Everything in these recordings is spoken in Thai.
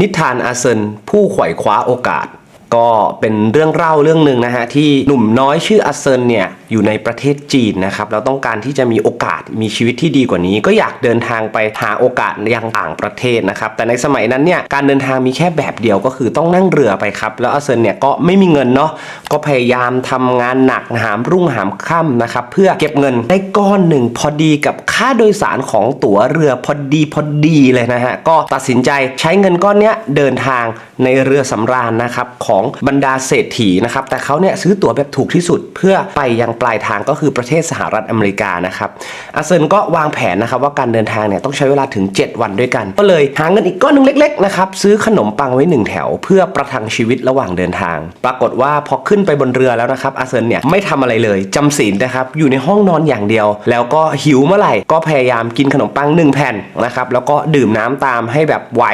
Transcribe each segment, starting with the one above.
นิทานอาเซนผู้ไขว่คว้าโอกาส ก็เป็นเรื่องเล่าเรื่องหนึ่งนะฮะที่หนุ่มน้อยชื่ออาเซนเนี่ย อยู่ในประเทศจีนนะครับแล้วต้องการที่จะมีโอกาสมีชีวิตที่ดีกว่านี้ ก็อยากเดินทางไปหาโอกาสยังต่างประเทศนะครับแต่ในสมัยนั้นเนี่ยการเดินทางมีแค่แบบเดียวก็คือต้องนั่งเรือไปครับแล้วอาเซนเนี่ยก็ไม่มีเงินเนาะก็พยายามทำงานหนักหามรุ่งหามค่ำนะครับเพื่อเก็บเงินได้ก้อนหนึ่งพอดีกับค่าโดยสารของตั๋วเรือพอดีพอดีเลยนะฮะก็ตัดสินใจใช้เงินก้อนเนี้ยเดินทางในเรือสำราญนะครับของบรรดาเศรษฐีนะครับแต่เขาเนี่ยซื้อตั๋วแบบถูกที่สุดเพื่อไปยังปลายทางก็คือประเทศสหรัฐอเมริกานะครับอาเซนก็วางแผนนะครับว่าการเดินทางเนี่ยต้องใช้เวลาถึง 7 วันด้วยกัน ก็เลยหาเงินอีกก้อนหนึงเล็กๆนะครับซื้อขนมปังไว้หนึ่งแถว เพื่อประทังชีวิตระหว่างเดินทาง ปรากฏว่าพอขึ้นไปบนเรือแล้วนะครับอาเซนเนี่ยไม่ทำอะไรเลยจำศีลนะครับอยู่ในห้องนอนอย่างเดียว แล้วก็หิวเมื่อไหร่ก็พยายามกินขนมปังหนึ่งแผ่นนะครับแล้วก็ดื่มน้ำตามให้แบบไหว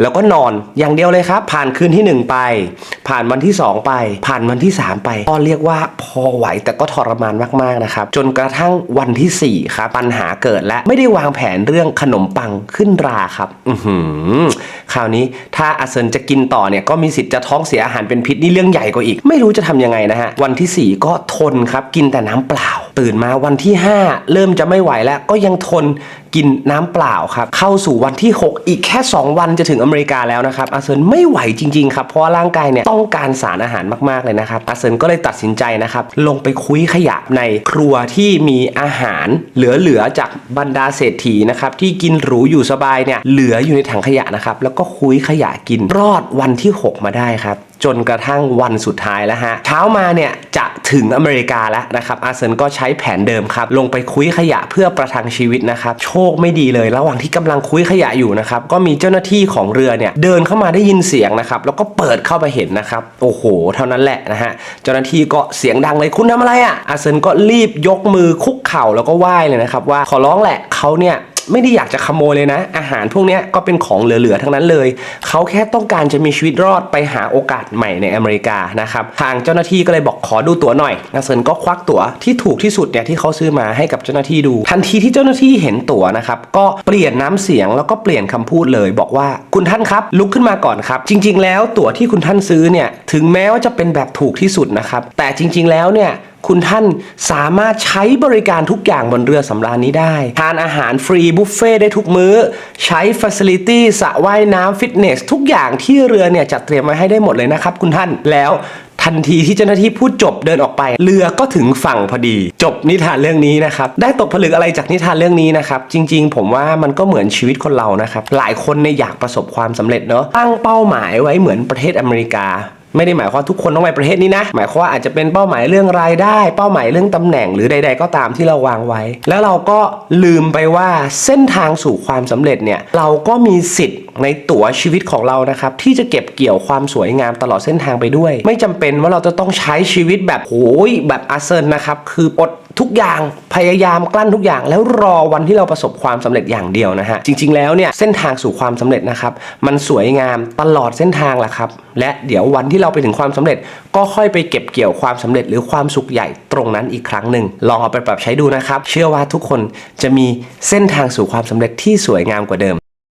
แล้วก็นอนอย่างเดียวเลยครับ ผ่านคืนที่หนึ่งไป ผ่านวันที่สองไป ผ่านวันที่สามไปก็เรียกว่าพอไหวแต่ก็ทรรมานมากๆนะครับ จนกระทั่งวันที่สี่ครับ ปัญหาเกิดและไม่ได้วางแผนเรื่องขนมปังขึ้นราครับอือหือคราวนี้ถ้าอาเซนจะกินต่อเนี่ยก็มีสิทธิ์จะท้องเสียอาหารเป็นพิษนี่เรื่องใหญ่กว่าอีก ไม่รู้จะทำยังไงนะฮะวันที่สี่ก็ทนครับกินแต่น้ำเปล่า ตื่นมาวันที่ 5 เริ่มจะไม่ไหวแล้วก็ยังทนกินน้ำเปล่าครับ เข้าสู่วันที่ 6 อีกแค่ 2 วันจะถึงอเมริกาแล้วนะครับอาเซนไม่ไหวจริงๆครับเพราะร่างกายเนี่ยต้องการสารอาหารมากๆเลยนะครับอาเซนก็เลยตัดสินใจนะครับลงไปคุยขยะในครัวที่มีอาหารเหลือๆจากบรรดาเศรษฐีนะครับที่กินหรูอยู่สบายเนี่ยเหลืออยู่ในถังขยะนะครับแล้วก็คุยขยะกินรอดวันที่ 6 มาได้ครับ จนกระทั่งวันสุดท้ายแล้วฮะ เช้ามาเนี่ยจะถึงอเมริกาแล้วนะครับอาเซนก็ใช้แผนเดิมครับ ลงไปคุยขยะเพื่อประทังชีวิตนะครับ โชคไม่ดีเลย ระหว่างที่กำลังคุยขยะอยู่นะครับ ก็มีเจ้าหน้าที่ของเรือเนี่ยเดินเข้ามาได้ยินเสียงนะครับ แล้วก็เปิดเข้าไปเห็นนะครับ โอ้โห เท่านั้นแหละนะฮะ เจ้าหน้าที่ก็เสียงดังเลยคุณทำอะไรอะ่ะอาเซนก็รีบยกมือคุกเข่าแล้วก็ไหว้เลยนะครับว่าขอร้องแหละเขาเนี่ย ไม่ได้อยากจะขโมยเลยนะ อาหารพวกนี้ก็เป็นของเหลือๆทั้งนั้นเลย เขาแค่ต้องการจะมีชีวิตรอดไปหาโอกาสใหม่ในอเมริกานะครับทางเจ้าหน้าที่ก็เลยบอกขอดูตั๋วหน่อยนาเซินก็ควักตั๋วที่ถูกที่สุดเนี่ยที่เขาซื้อมาให้กับเจ้าหน้าที่ดู ทันทีที่เจ้าหน้าที่เห็นตั๋วนะครับก็เปลี่ยนน้ำเสียงแล้วก็เปลี่ยนคำพูดเลย บอกว่าคุณท่านครับลุกขึ้นมาก่อนครับ จริง ๆ แล้วตั๋วที่คุณท่านซื้อเนี่ยถึงแม้ว่าจะเป็นแบบถูกที่สุดนะครับแต่จริง ๆ แล้วเนี่ย คุณท่านสามารถใช้บริการทุกอย่างบนเรือสำราญนี้ได้ ทานอาหารฟรีบุฟเฟ่ได้ทุกมื้อ ใช้ฟ a ซิลิตี้สระว่ายน้ำฟิตเนส ทุกอย่างที่เรือเนี่ยจัดเตรียมไว้ให้ได้หมดเลยนะครับคุณท่านแล้วทันทีที่เจ้าหน้าที่พูดจบเดินออกไป เรือก็ถึงฝั่งพอดี จบนิทานเรื่องนี้นะครับ ได้ตกผลึกอะไรจากนิทานเรื่องนี้นะครับ จริงๆ ผมว่ามันก็เหมือนชีวิตคนเรานะครับ หลายคนเนี่ยอยากประสบความสำเร็จเนาะตั้งเป้าหมายไว้เหมือนประเทศอเมริกา ไม่ได้หมายความทุกคนต้องไปประเทศนี้นะ หมายความว่าอาจจะเป็นเป้าหมายเรื่องรายได้ เป้าหมายเรื่องตำแหน่งหรือใด ๆ ก็ตามที่เราวางไว้ แล้วเราก็ลืมไปว่าเส้นทางสู่ความสำเร็จเนี่ยเราก็มีสิทธิ์ในตั๋วชีวิตของเรานะครับที่จะเก็บเกี่ยวความสวยงามตลอดเส้นทางไปด้วย ไม่จำเป็นว่าเราจะต้องใช้ชีวิตแบบโอ้ยแบบอาเซนนะครับคืออดทุกอย่างพยายามกลั้นทุกอย่าง แล้วรอวันที่เราประสบความสำเร็จอย่างเดียวนะฮะจริง ๆแล้วเนี่ยเส้นทางสู่ความสำเร็จนะครับมันสวยงามตลอดเส้นทางแหละครับและเดี๋ยววันที่เราไปถึงความสำเร็จ ก็ค่อยไปเก็บเกี่ยวความสำเร็จ หรือความสุขใหญ่ตรงนั้นอีกครั้งหนึ่งลองเอาไปปรับใช้ดูนะครับ เชื่อว่าทุกคนจะมีเส้นทางสู่ความสำเร็จที่สวยงามกว่าเดิม